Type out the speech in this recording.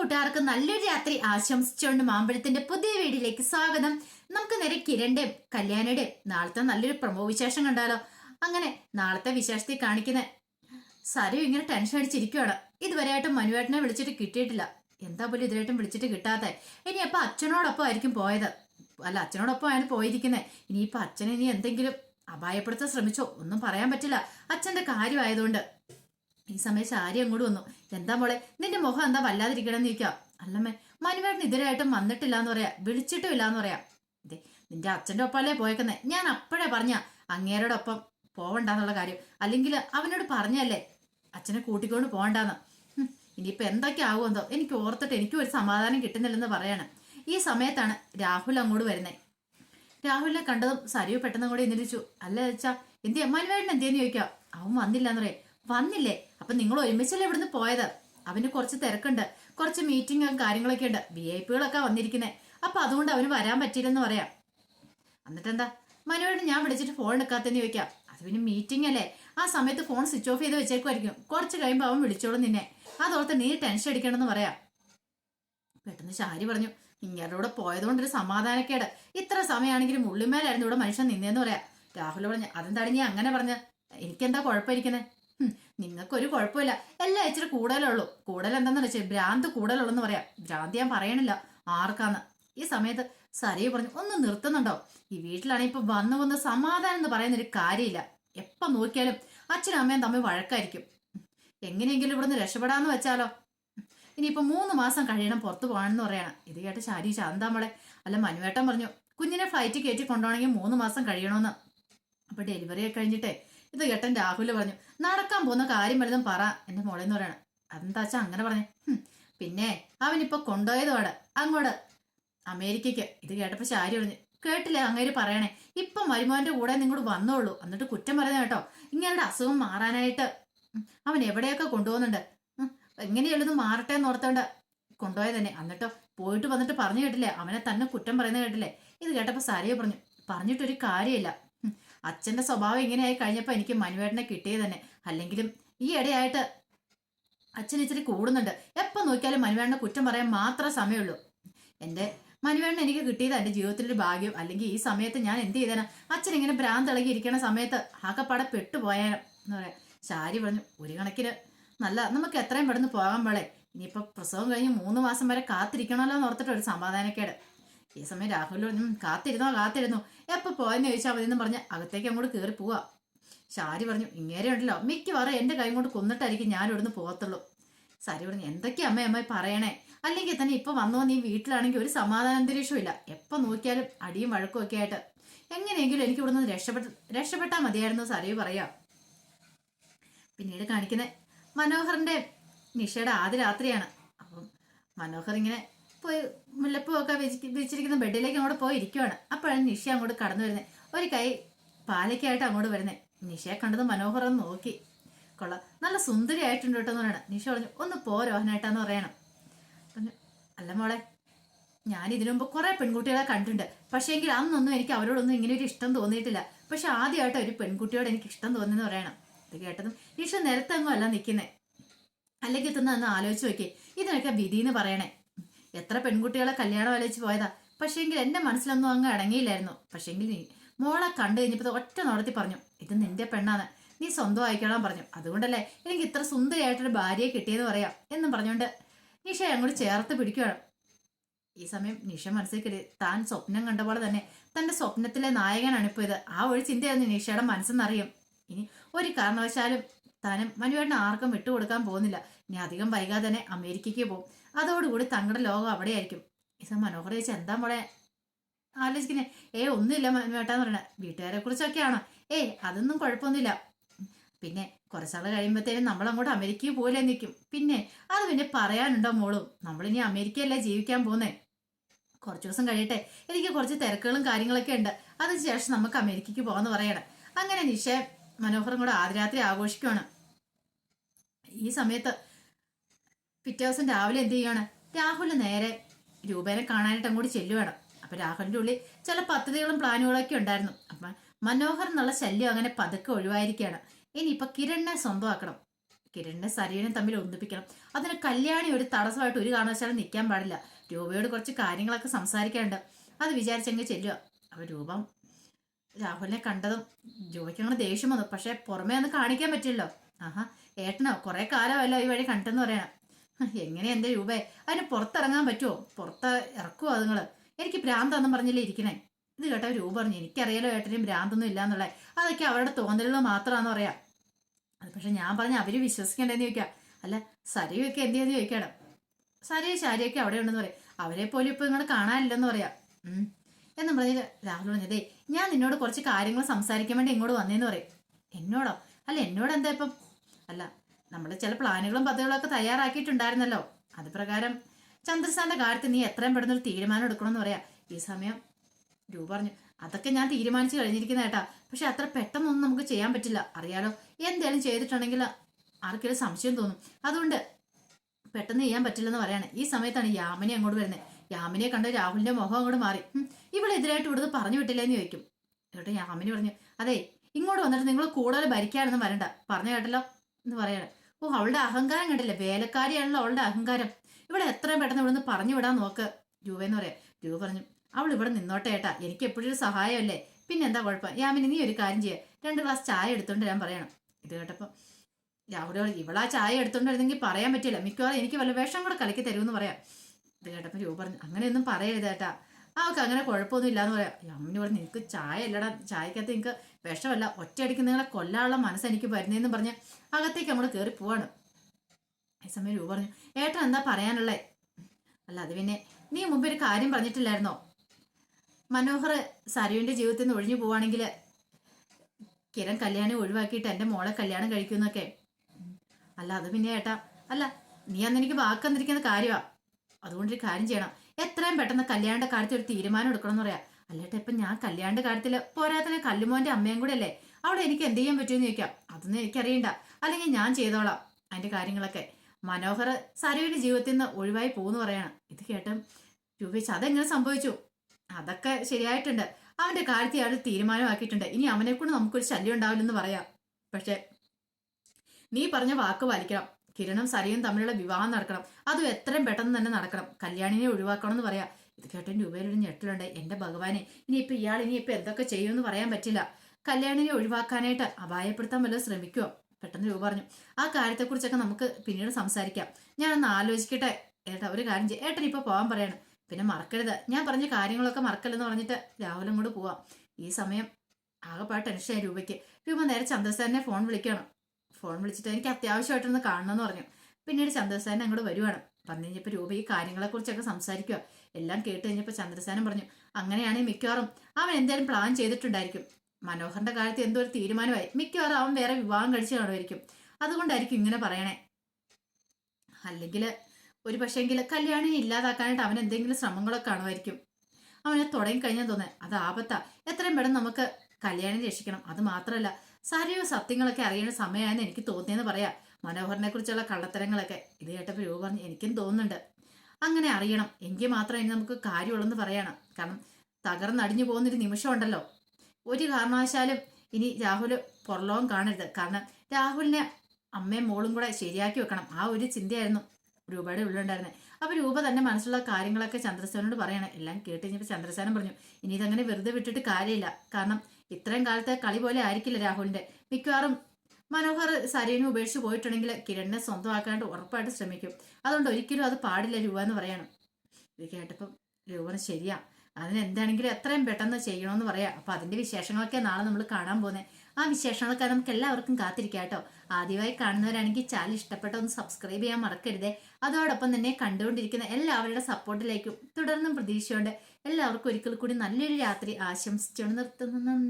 കൂട്ടുകാർക്ക് നല്ലൊരു രാത്രി ആശംസിച്ചുകൊണ്ട് മാമ്പഴത്തിന്റെ പുതിയ വീഡിയോയിലേക്ക് സ്വാഗതം. നമുക്ക് നേരെ കിരണ്ടെ കല്യാണയുടെ നാളത്തെ നല്ലൊരു പ്രമോ വിശേഷം കണ്ടാലോ? അങ്ങനെ നാളത്തെ വിശേഷത്തിൽ കാണിക്കുന്ന സരു ഇങ്ങനെ ടെൻഷൻ അടിച്ചിരിക്കുകയാണ് ഇതുവരെയായിട്ടും മനുവേട്ടനെ വിളിച്ചിട്ട് കിട്ടിയിട്ടില്ല. എന്താ പോലും ഇതുവരെയായിട്ടും വിളിച്ചിട്ട് കിട്ടാത്ത? ഇനി അപ്പൊ അച്ഛനോടൊപ്പം ആയിരിക്കും പോയത്. അല്ല അച്ഛനോടൊപ്പം ആണ് പോയിരിക്കുന്നത്. ഇനിയിപ്പൊ അച്ഛനെ ഇനി എന്തെങ്കിലും അപായപ്പെടുത്താൻ ശ്രമിച്ചോ? ഒന്നും പറയാൻ പറ്റില്ല. അച്ഛന്റെ കാര്യമായതുകൊണ്ട്. ഈ സമയം ശാരി അങ്ങോട്ട് വന്നു. എന്താ മോളെ നിന്റെ മുഖം എന്താ വല്ലാതിരിക്കണമെന്ന് ചോദിക്കാം? അല്ലമ്മേ മനുവേട്ടൻ ഇതിനായിട്ടും വന്നിട്ടില്ല എന്ന് പറയാ വിളിച്ചിട്ടും ഇല്ല എന്ന് പറയാ നിന്റെ അച്ഛന്റെ ഒപ്പമല്ലേ പോയേക്കുന്നേ? ഞാൻ അപ്പോഴേ പറഞ്ഞ അങ്ങേരോടൊപ്പം പോവണ്ടെന്നുള്ള കാര്യം. അല്ലെങ്കിൽ അവനോട് പറഞ്ഞല്ലേ അച്ഛനെ കൂട്ടിക്കൊണ്ട് പോകണ്ടെന്ന് ഇനിയിപ്പോൾ ഇനിയിപ്പോ എന്തൊക്കെ ആവുമെന്നോ എനിക്ക് ഓർത്തിട്ട് എനിക്കും ഒരു സമാധാനം കിട്ടുന്നില്ലെന്ന് പറയാണ്. ഈ സമയത്താണ് രാഹുൽ അങ്ങോട്ട് വരുന്നത് രാഹുലിനെ കണ്ടതും സരിയു പെട്ടെന്ന് കൂടി എന്നിരിച്ചു അല്ല വെച്ചാ എന്തിയാ? മനുവേട്ടൻ എന്തേന്ന് ചോദിക്കാം? അവൻ വന്നില്ല എന്ന് പറയും. വന്നില്ലേ? അപ്പൊ നിങ്ങൾ ഒരുമിച്ചല്ലേ ഇവിടുന്ന് പോയത്? അവന് കുറച്ച് തിരക്കുണ്ട്. കുറച്ച് മീറ്റിംഗും കാര്യങ്ങളൊക്കെ ഉണ്ട്. വി ഐ പികളൊക്കെ വന്നിരിക്കുന്നത് അപ്പൊ അതുകൊണ്ട് അവന് വരാൻ പറ്റിയില്ലെന്ന് പറയാം. എന്നിട്ടെന്താ? മനുവേട്ടൻ ഞാൻ വിളിച്ചിട്ട് ഫോൺ എടുക്കാത്തെന്ന് ചോദിക്കാം. അത് പിന്നെ മീറ്റിംഗ് അല്ലേ? ആ സമയത്ത് ഫോൺ സ്വിച്ച് ഓഫ് ചെയ്ത് വെച്ചേക്കുമായിരിക്കും കുറച്ച് കഴിയുമ്പോൾ അവൻ വിളിച്ചോളും നിന്നെ. അതോർത്ത് നീ ടെൻഷൻ അടിക്കണമെന്ന് പറയാം. പെട്ടെന്ന് ശാരി പറഞ്ഞു. ഇങ്ങനെ കൂടെ പോയതുകൊണ്ട് ഒരു സമാധാനക്കേട്. ഇത്ര സമയമാണെങ്കിലും ഉള്ളിമേലായിരുന്നു ഇവിടെ മനുഷ്യൻ നിന്നേന്ന് പറയാം. രാഹുൽ പറഞ്ഞു അതെന്താണ് നീ അങ്ങനെ പറഞ്ഞ? എനിക്കെന്താ കുഴപ്പമിരിക്കുന്നത് നിങ്ങൾക്കൊരു കുഴപ്പമില്ല. എല്ലാം ഇച്ചിരി കൂടുതലുള്ളൂ കൂടുതൽ എന്താണെന്ന് വെച്ചാൽ ഭ്രാന്ത് കൂടുതലുള്ളെന്ന് പറയാം. ഭ്രാന്ത് ഞാൻ പറയണില്ല. ആർക്കാന്ന്? ഈ സമയത്ത് സരിയ പറഞ്ഞു ഒന്ന് നിർത്തുന്നുണ്ടോ? ഈ വീട്ടിലാണെങ്കിൽ ഇപ്പൊ വന്നു വന്ന് സമാധാനം എന്ന് പറയുന്ന ഒരു കാര്യമില്ല. എപ്പം നോക്കിയാലും അച്ഛനും അമ്മയും തമ്മിൽ വഴക്കായിരിക്കും. എങ്ങനെയെങ്കിലും ഇവിടുന്ന് രക്ഷപ്പെടാന്ന് വെച്ചാലോ? ഇനിയിപ്പോ മൂന്ന് മാസം കഴിയണം പുറത്തു പോകണമെന്ന് പറയണം. ഇത് കേട്ട് ശാരി ശാന്താമളെ അല്ല മനുവേട്ടൻ പറഞ്ഞു കുഞ്ഞിനെ ഫ്ലൈറ്റ് കയറ്റി കൊണ്ടുപോകണമെങ്കിൽ മൂന്ന് മാസം കഴിയണമെന്ന് അപ്പൊ ഡെലിവറി ഒക്കെ കഴിഞ്ഞിട്ടേ ഇത് കേട്ടൻ രാഹുൽ പറഞ്ഞു നടക്കാൻ പോകുന്ന കാര്യം വലുതും പറ. എന്റെ മോളെന്ന് പറയണം. അതെന്താ വെച്ചാ അങ്ങനെ പറഞ്ഞു? "ഹും, പിന്നെ അവനിപ്പോ അവിടെ അങ്ങോട്ട്. അമേരിക്കയ്ക്ക്. ഇത് കേട്ടപ്പോ ശാരി പറഞ്ഞു കേട്ടില്ലേ അങ്ങേര് പറയണേ. ഇപ്പൊ മരുമോന്റെ കൂടെ നിങ്ങോട്ട് വന്നോളൂ. എന്നിട്ട് കുറ്റം പറയുന്ന കേട്ടോ. ഇങ്ങനെ അസുഖം മാറാനായിട്ട്. അവൻ എവിടെയൊക്കെ കൊണ്ടുപോകുന്നുണ്ട്? എങ്ങനെയുള്ളത് മാറട്ടെ എന്ന് ഓർത്തോണ്ട് കൊണ്ടുപോയത് തന്നെ. എന്നിട്ടോ പോയിട്ട് വന്നിട്ട് പറഞ്ഞു കേട്ടില്ലേ? അവനെ തന്നെ കുറ്റം പറയുന്നത് കേട്ടില്ലേ? ഇത് കേട്ടപ്പോ സാരിയെ പറഞ്ഞു പറഞ്ഞിട്ടൊരു കാര്യമില്ല. അച്ഛന്റെ സ്വഭാവം ഇങ്ങനെയായി കഴിഞ്ഞപ്പോ എനിക്ക് മനുവേട്ടനെ കിട്ടിയത് തന്നെ. അല്ലെങ്കിലും ഈ ഇടയായിട്ട് അച്ഛൻ ഇച്ചിരി കൂടുന്നുണ്ട്. എപ്പം നോക്കിയാലും മനുവേട്ടനെ കുറ്റം പറയാൻ മാത്രമേ സമയമുള്ളൂ. എന്റെ മനുവേണ്ണ എനിക്ക് കിട്ടിയത് എന്റെ ജീവിതത്തിലൊരു ഭാഗ്യം. അല്ലെങ്കിൽ ഈ സമയത്ത് ഞാൻ എന്ത് ചെയ്തേനാ? അച്ഛൻ ഇങ്ങനെ ഭ്രാന്ത് ഇളകി ഇരിക്കണ സമയത്ത് ആകപ്പാടെ പെട്ടുപോയാനും എന്ന് പറയാം. ശാരി പറഞ്ഞു ഒരു കണക്കിന് നല്ല നമുക്ക് എത്രയും പെട്ടെന്ന് പോകാൻ പോളെ ഇനിയിപ്പോൾ പ്രസവം കഴിഞ്ഞ് മൂന്ന് മാസം വരെ കാത്തിരിക്കണമല്ലോ എന്ന് ഓർത്തിട്ട് ഒരു സമാധാനക്കേട്. ഈ സമയം രാഹുൽ പറഞ്ഞു കാത്തിരുന്നോ കാത്തിരുന്നു. എപ്പോൾ പോയെന്ന് ചോദിച്ചാൽ മതി എന്ന് പറഞ്ഞ് അകത്തേക്ക് അങ്ങോട്ട് കയറി പോവാ. ശാരി പറഞ്ഞു ഇങ്ങേരെ ഉണ്ടല്ലോ. മിക്കവാറും എന്റെ കൈ കൊണ്ട് കൊന്നിട്ടായിരിക്കും ഞാൻ ഇവിടുന്ന് പോകത്തുള്ളൂ. സാരി പറഞ്ഞു എന്തൊക്കെയാ അമ്മ അമ്മ പറയണേ? അല്ലെങ്കിൽ തന്നെ ഇപ്പം വന്നോ നീ വീട്ടിലാണെങ്കിൽ ഒരു സമാധാന അന്തരീക്ഷവും ഇല്ല. എപ്പോൾ നോക്കിയാലും അടിയും വഴക്കും ഒക്കെ ആയിട്ട്. എങ്ങനെയെങ്കിലും എനിക്ക് ഇവിടുന്ന് രക്ഷപ്പെട്ട രക്ഷപ്പെട്ടാൽ മതിയായിരുന്നു സാരി പറയാ. പിന്നീട് കാണിക്കുന്നത് മനോഹറിന്റെ നിഷയുടെ ആദ്യ രാത്രിയാണ്. അപ്പം മനോഹർ ഇങ്ങനെ പോയി മുല്ലപ്പൂവൊക്കെ വിരിച്ചിരിക്കുന്ന ബെഡിലേക്ക് അങ്ങോട്ട് പോയി ഇരിക്കുവാണ് അപ്പോഴാണ് നിഷ അങ്ങോട്ട് കടന്നു വരുന്നത് ഒരു കൈ പാലയ്ക്കായിട്ട് അങ്ങോട്ട് വരുന്നത് നിഷയെ കണ്ടത് മനോഹരം നോക്കി. കൊള്ളാം. നല്ല സുന്ദരിയായിട്ടുണ്ട് കേട്ടോ എന്ന് പറയണം. നിഷ പറഞ്ഞു ഒന്ന് പോ പറയണം. പറഞ്ഞു അല്ല മോളെ ഞാൻ ഇതിനു മുമ്പ് കുറെ പെൺകുട്ടികളെ കണ്ടിട്ടുണ്ട്. പക്ഷേ എങ്കിൽ അന്നൊന്നും എനിക്ക് അവരോടൊന്നും ഇങ്ങനെ ഒരു ഇഷ്ടം തോന്നിയിട്ടില്ല. പക്ഷെ ആദ്യമായിട്ട് ഒരു പെൺകുട്ടിയോട് എനിക്ക് ഇഷ്ടം തോന്നിയെന്ന് പറയണം. ഇത് കേട്ടതും നിഷ നിരത്തെങ്ങും അല്ല നിൽക്കുന്നത് അല്ലെങ്കിൽ തന്നെ ഒന്ന് ആലോചിച്ച് നോക്കി. ഇതിനൊക്കെ വിധി എന്ന് പറയണേ. എത്ര പെൺകുട്ടികളെ കല്യാണം ആലോചിച്ച് പോയതാ. പക്ഷേങ്കിൽ എന്റെ മനസ്സിലൊന്നും അങ്ങ് അടങ്ങിയില്ലായിരുന്നു. പക്ഷേങ്കിൽ നീ മോളെ കണ്ടു കഴിഞ്ഞപ്പോൾ ഒറ്റ നടത്തി പറഞ്ഞു ഇത് നിന്റെ പെണ്ണാണ് നീ സ്വന്തം ആയിക്കോളാൻ പറഞ്ഞു. അതുകൊണ്ടല്ലേ എനിക്ക് ഇത്ര സുന്ദരിയായിട്ടൊരു ഭാര്യയെ കിട്ടിയെന്ന് പറയാം എന്നും പറഞ്ഞുകൊണ്ട് നിഷ അങ്ങോട്ട് ചേർത്ത് പിടിക്കുകയാണ്. ഈ സമയം നിഷ മനസ്സിൽ താൻ സ്വപ്നം കണ്ട പോലെ തന്നെ തന്റെ സ്വപ്നത്തിലെ നായകനാണ് ഇപ്പോൾ ഇത്. ആ ഒരു ചിന്തയായിരുന്നു നിഷയുടെ മനസ്സെന്നറിയും. ഇനി ഒരു കാരണവശാലും താനും മനുവേട്ടന് ആർക്കും വിട്ടുകൊടുക്കാൻ പോകുന്നില്ല. ഇനി അധികം വൈകാതെ തന്നെ അമേരിക്കയ്ക്ക് പോകും. അതോടുകൂടി തങ്ങളുടെ ലോകം അവിടെയായിരിക്കും. സമയം മനോഹർ ചേച്ചി എന്താ മോളെ? ആലോചിക്കുന്നേ ഏ ഒന്നുമില്ല മേട്ടാന്ന് പറയണേ. വീട്ടുകാരെ കുറിച്ചൊക്കെയാണോ? ഏ അതൊന്നും കുഴപ്പമൊന്നുമില്ല. പിന്നെ കുറച്ചാൾ കഴിയുമ്പോഴത്തേനും നമ്മൾ അങ്ങോട്ട് അമേരിക്കയിൽ പോലെ നിൽക്കും പിന്നെ അത് പിന്നെ പറയാനുണ്ടോ മോളും? നമ്മളിനി അമേരിക്കയല്ലേ ജീവിക്കാൻ പോകുന്നേ കുറച്ച് ദിവസം കഴിയട്ടെ. എനിക്ക് കുറച്ച് തിരക്കുകളും കാര്യങ്ങളൊക്കെ ഉണ്ട്. അതിന് ശേഷം നമുക്ക് അമേരിക്കയ്ക്ക് പോകാന്ന് പറയണം. അങ്ങനെ നിഷ മനോഹറും കൂടെ ആദ്യരാത്രി ആഘോഷിക്കുകയാണ് ഈ സമയത്ത് പിറ്റേ ദിവസം രാവിലെ എന്ത് ചെയ്യാണ് രാഹുൽ നേരെ രൂപേനെ കാണാനായിട്ട് അങ്ങോട്ട് ചെല്ലുവേണം. അപ്പൊ രാഹുലിന്റെ ഉള്ളിൽ ചില പദ്ധതികളും പ്ലാനുകളൊക്കെ ഉണ്ടായിരുന്നു. അപ്പൊ മനോഹർ എന്നുള്ള ശല്യം അങ്ങനെ പതുക്കെ ഒഴിവായിരിക്കുകയാണ്. ഇനിയിപ്പൊ കിരണിനെ സ്വന്തമാക്കണം. കിരണിനെ സരീനെ തമ്മിൽ ഒന്നിപ്പിക്കണം. അതിന് കല്യാണി ഒരു തടസ്സമായിട്ട് ഒരു കാരണവശാലും നിൽക്കാൻ പാടില്ല. രൂപയോട് കുറച്ച് കാര്യങ്ങളൊക്കെ സംസാരിക്കാനുണ്ട്. അത് വിചാരിച്ചെങ്കിൽ ചെല്ലുക അപ്പോൾ രൂപം രാഹുലിനെ കണ്ടതും രൂപയ്ക്ക് അങ്ങനെ ദേഷ്യം വന്നു. പക്ഷെ പുറമേ ഒന്ന് കാണിക്കാൻ പറ്റില്ലല്ലോ. ആഹാ ഏട്ടനോ കുറെ കാലമല്ലോ ഈ വഴി കണ്ടെന്ന് പറയണം. എങ്ങനെ എന്റെ രൂപേ? അതിന് പുറത്തിറങ്ങാൻ പറ്റുമോ പുറത്ത് ഇറക്കുമോ അതുങ്ങൾ എനിക്ക് ഭ്രാന്താന്നും പറഞ്ഞില്ലേ ഇരിക്കണേ? ഇത് കേട്ടോ രൂപ പറഞ്ഞു. എനിക്കറിയാലോ ഏട്ടനും ഭ്രാന്തൊന്നും ഇല്ലാന്നുള്ള. അതൊക്കെ അവരുടെ തോന്നലുകൾ മാത്രമാണെന്ന് പറയാം. അത് പക്ഷെ ഞാൻ പറഞ്ഞ അവർ വിശ്വസിക്കണ്ടെന്ന് ചോദിക്കാം. അല്ല സരിയൊക്കെ എന്ത് ചെയ്യാന്ന് ചോദിക്കണം സരിയും ശാരിയൊക്കെ അവിടെ ഉണ്ടെന്ന് പറയാം. അവരെ പോലും ഇപ്പൊ നിങ്ങൾ കാണാനില്ലെന്ന് പറയാം. എന്നും പറഞ്ഞിട്ട് രാഹുൽ പറഞ്ഞതേ ഞാൻ നിന്നോട് കുറച്ച് കാര്യങ്ങൾ സംസാരിക്കാൻ വേണ്ടി ഇങ്ങോട്ട് വന്നേന്ന് പറയും. എന്നോടോ? അല്ല എന്നോട് എന്താ ഇപ്പം? അല്ല നമ്മൾ ചില പ്ലാനുകളും പദ്ധതികളും ഒക്കെ തയ്യാറാക്കിയിട്ടുണ്ടായിരുന്നല്ലോ. അത് പ്രകാരം ചന്ദ്രസാന്റെ കാര്യത്തിൽ നീ എത്രയും പെട്ടെന്ന് ഒരു തീരുമാനം എടുക്കണമെന്ന് പറയാ. ഈ സമയം രൂപ പറഞ്ഞു. അതൊക്കെ ഞാൻ തീരുമാനിച്ചു കഴിഞ്ഞിരിക്കുന്ന ഏട്ടാ പക്ഷെ അത്ര പെട്ടെന്നൊന്നും നമുക്ക് ചെയ്യാൻ പറ്റില്ല. അറിയാലോ? എന്തേലും ചെയ്തിട്ടുണ്ടെങ്കിൽ ആർക്കെങ്കിലും സംശയം തോന്നും. അതുകൊണ്ട് പെട്ടെന്ന് ചെയ്യാൻ പറ്റില്ലെന്ന് പറയാണ്. ഈ സമയത്താണ് യാമിനി അങ്ങോട്ട് വരുന്നത്. യാമിനിയെ കണ്ട് രാഹുലിന്റെ മുഖം അങ്ങോട്ട് മാറി. ഇവളെതിരായിട്ട് ഇവിടുന്ന് പറഞ്ഞു വിട്ടില്ലേന്ന് ചോദിക്കും. എന്നിട്ട് യാമിനി പറഞ്ഞു അതെ ഇങ്ങോട്ട് വന്നിട്ട് നിങ്ങൾ കൂടുതൽ ഭരിക്കാനൊന്നും വരണ്ട. പറഞ്ഞു കേട്ടല്ലോ? എന്ന് പറയാണ്. ഓ അവളുടെ അഹങ്കാരം കണ്ടില്ലേ? വേലക്കാരിയാണല്ലോ അവളുടെ അഹങ്കാരം. ഇവിടെ എത്രയും പെട്ടെന്ന് ഇവിടുന്ന് പറഞ്ഞു വിടാൻ നോക്ക്. രൂപയെന്ന് പറയാം. രൂപ പറഞ്ഞു അവൾ ഇവിടെ നിന്നോട്ടെ ഏട്ടാ. എനിക്ക് എപ്പോഴും സഹായമല്ലേ? പിന്നെ എന്താ കുഴപ്പം? യാമിനി നീ ഒരു കാര്യം ചെയ്യ. രണ്ട് ഗ്ലാസ് ചായ എടുത്തുകൊണ്ട് ഞാൻ പറയണം. ഇത് കേട്ടപ്പോൾ അവിടെ ഇവളാ ചായ എടുത്തുകൊണ്ട് വരുന്നെങ്കിൽ പറയാൻ പറ്റില്ല. മിക്കവാറും എനിക്ക് വല്ല വേഷം കൂടെ കളിക്കി തരുമെന്ന് പറയാം. ഇത് കേട്ടപ്പോൾ രൂപ പറഞ്ഞു അങ്ങനെയൊന്നും പറയരുത് ഏട്ടാ. അവൾക്ക് അങ്ങനെ കുഴപ്പമൊന്നും ഇല്ലാന്ന് പറയാം. അമ്മിനി പറഞ്ഞു നിനക്ക് ചായ അല്ലടാ ചായക്കകത്ത് നിങ്ങൾക്ക് വിഷമല്ല ഒറ്റയടിക്ക് നിങ്ങളെ കൊല്ലാനുള്ള മനസ്സ് എനിക്ക് വരുന്നതെന്ന് പറഞ്ഞ് അകത്തേക്ക് നമ്മൾ കയറി പോവാണ്. ഈ സമയം രൂപ പറഞ്ഞു ഏട്ടൻ എന്താ പറയാനുള്ളേ? അല്ല അത് പിന്നെ നീ മുമ്പ് ഒരു കാര്യം പറഞ്ഞിട്ടില്ലായിരുന്നോ? മനോഹർ സരുവിന്റെ ജീവിതത്തിൽ നിന്ന് ഒഴിഞ്ഞു പോവാണെങ്കിൽ കിരൺ കല്യാണം ഒഴിവാക്കിയിട്ട് എന്റെ മോളെ കല്യാണം കഴിക്കുമെന്നൊക്കെ. അല്ല അത് പിന്നെ ഏട്ടാ അല്ല നീ അന്ന് എനിക്ക് വാക്ക് തന്നിരിക്കുന്ന കാര്യമാണ് അതുകൊണ്ട് ഒരു കാര്യം ചെയ്യണം. എത്രയും പെട്ടെന്ന് കല്യാണ്ട കാര്യത്തിൽ ഒരു തീരുമാനം എടുക്കണം എന്ന് പറയാം. അല്ലേട്ടാ ഇപ്പൊ ഞാൻ കല്യാണ്ട കാര്യത്തിൽ പോരാത്തന കല്ലുമോന്റെ അമ്മയും കൂടെ അല്ലേ അവിടെ എനിക്ക് എന്ത് ചെയ്യാൻ പറ്റുമെന്ന് ചോദിക്കാം. അതൊന്നും എനിക്കറിയണ്ട. അല്ലെങ്കിൽ ഞാൻ ചെയ്തോളാം അതിന്റെ കാര്യങ്ങളൊക്കെ. മനോഹർ സരുവിന്റെ ജീവിതത്തിൽ നിന്ന് ഒഴിവായി പോകുന്നു പറയാണ്. ഇത് കേട്ടും രൂപേഷ് അതെങ്ങനെ സംഭവിച്ചു? അതൊക്കെ ശരിയായിട്ടുണ്ട്. അവന്റെ കാര്യത്തിൽ അയാൾ തീരുമാനമാക്കിയിട്ടുണ്ട്. ഇനി അവനെ കൊണ്ട് നമുക്കൊരു ശല്യം ഉണ്ടാവില്ലെന്ന് പറയാം. പക്ഷെ നീ പറഞ്ഞ വാക്ക് പാലിക്കണം. കിരണും സരയും തമ്മിലുള്ള വിവാഹം നടക്കണം. അതും എത്രയും പെട്ടെന്ന് തന്നെ നടക്കണം. കല്യാണിനെ ഒഴിവാക്കണം എന്ന് പറയാം. ഇത് കേട്ടോ രൂപയിലൊരു ഞെട്ടലുണ്ട്. എന്റെ ഭഗവാനെ ഇനിയിപ്പോ ഇയാൾ ഇനിയിപ്പോ എന്തൊക്കെ ചെയ്യുമെന്ന് പറയാൻ പറ്റില്ല. കല്യാണിനെ ഒഴിവാക്കാനായിട്ട് അപായപ്പെടുത്താൻ വല്ലതും ശ്രമിക്കുമോ പെട്ടെന്ന് രൂപ പറഞ്ഞു. ആ കാര്യത്തെക്കുറിച്ചൊക്കെ നമുക്ക് പിന്നീട് സംസാരിക്കാം. ഞാനൊന്ന് ആലോചിക്കട്ടെ. ഏട്ടാ ഒരു കാര്യം ചെയ്യ. ഏട്ടൻ ഇപ്പൊ പോകാൻ പറയാണ്. പിന്നെ മറക്കരുത്. ഞാൻ പറഞ്ഞ കാര്യങ്ങളൊക്കെ മറക്കല്ലെന്ന് പറഞ്ഞിട്ട് രാഹുലും കൂടെ പോവാം. ഈ സമയം ആകെപ്പാട് ടെൻഷനായി രൂപയ്ക്ക്. രൂപ നേരെ ചന്ദ്രസാറിനെ ഫോൺ വിളിക്കണം ഫോൺ വിളിച്ചിട്ട് എനിക്ക് അത്യാവശ്യമായിട്ടൊന്ന് കാണണമെന്ന് പറഞ്ഞു. പിന്നീട് ചന്ദ്രസേന അങ്ങോട്ട് വരുവാണ്. വന്നു കഴിഞ്ഞപ്പോൾ രൂപ ഈ കാര്യങ്ങളെക്കുറിച്ചൊക്കെ സംസാരിക്കുക എല്ലാം കേട്ട് കഴിഞ്ഞപ്പോൾ ചന്ദ്രസേനൻ പറഞ്ഞു അങ്ങനെയാണെങ്കിൽ മിക്കവാറും അവൻ എന്തായാലും പ്ലാൻ ചെയ്തിട്ടുണ്ടായിരിക്കും. മനോഹറിന്റെ കാര്യത്തിൽ എന്തോ ഒരു തീരുമാനമായി. മിക്കവാറും അവൻ വേറെ വിവാഹം കഴിച്ചു കാണുമായിരിക്കും. അതുകൊണ്ടായിരിക്കും ഇങ്ങനെ പറയണേ. അല്ലെങ്കിൽ ഒരു പക്ഷേങ്കിൽ കല്യാണിനെ ഇല്ലാതാക്കാനായിട്ട് അവൻ എന്തെങ്കിലും ശ്രമങ്ങളൊക്കെ കാണുമായിരിക്കും. അവനെ തുടങ്ങിക്കഴിഞ്ഞാൽ തോന്നേ അത് ആപത്താ. എത്രയും പെട്ടെന്ന് നമുക്ക് കല്യാണം രക്ഷിക്കണം. അത് മാത്രമല്ല സരിയോ സത്യങ്ങളൊക്കെ അറിയേണ്ട സമയമായെന്ന് എനിക്ക് തോന്നിയെന്ന് പറയാം. മനോഹറിനെ കുറിച്ചുള്ള കള്ളത്തരങ്ങളൊക്കെ. ഇത് കേട്ടപ്പോൾ രൂപ പറഞ്ഞു എനിക്കും തോന്നുന്നുണ്ട്. അങ്ങനെ അറിയണം. എങ്കിൽ മാത്രമേ ഇനി നമുക്ക് കാര്യമുള്ളെന്ന് പറയണം. കാരണം തകർന്നടിഞ്ഞു പോകുന്നൊരു നിമിഷമുണ്ടല്ലോ. ഒരു കാരണവശാലും ഇനി രാഹുൽ പുറലോകം കാണരുത്. കാരണം രാഹുലിനെ അമ്മയും മോളും കൂടെ ശരിയാക്കി വെക്കണം. ആ ഒരു ചിന്തയായിരുന്നു. രൂപയുടെ ഉള്ളിലുണ്ടായിരുന്നത് അപ്പൊ രൂപ തന്നെ മനസ്സിലുള്ള കാര്യങ്ങളൊക്കെ ചന്ദ്രസേനോട് പറയണം. എല്ലാം കേട്ട് കഴിഞ്ഞപ്പോൾ ചന്ദ്രസേനൻ പറഞ്ഞു ഇനി ഇതങ്ങനെ വെറുതെ വിട്ടിട്ട് കാര്യമില്ല. കാരണം ഇത്രയും കാലത്തെ കളി പോലെ ആയിരിക്കില്ല രാഹുലിന്റെ. മിക്കവാറും മനോഹർ സരീനെ ഉപേക്ഷിച്ച് പോയിട്ടുണ്ടെങ്കിൽ കിരണിനെ സ്വന്തമാക്കാണ്ട് ഉറപ്പായിട്ട് ശ്രമിക്കും. അതുകൊണ്ട് ഒരിക്കലും അത് പാടില്ല രൂപ എന്ന് പറയണം. ഇത് കേട്ടപ്പം രൂപന് ശരിയാ. അതിന് എന്താണെങ്കിലും എത്രയും പെട്ടെന്ന് ചെയ്യണമെന്ന് പറയാം. അപ്പൊ അതിന്റെ വിശേഷങ്ങളൊക്കെ നാളെ നമ്മൾ കാണാൻ പോകുന്നത് ആ വിശേഷങ്ങളൊക്കെ നമുക്ക് എല്ലാവർക്കും കാത്തിരിക്കാം കേട്ടോ. ആദ്യമായി കാണുന്നവരാണെങ്കിൽ ചാനൽ ഇഷ്ടപ്പെട്ട ഒന്ന് സബ്സ്ക്രൈബ് ചെയ്യാൻ മറക്കരുതേ. അതോടൊപ്പം തന്നെ കണ്ടുകൊണ്ടിരിക്കുന്ന എല്ലാവരുടെ സപ്പോർട്ടിലേക്കും തുടർന്നും പ്രതീക്ഷയുണ്ട്. എല്ലാവർക്കും ഒരിക്കൽ കൂടി നല്ലൊരു രാത്രി ആശംസിച്ചുകൊണ്ട് നിർത്തുന്നു.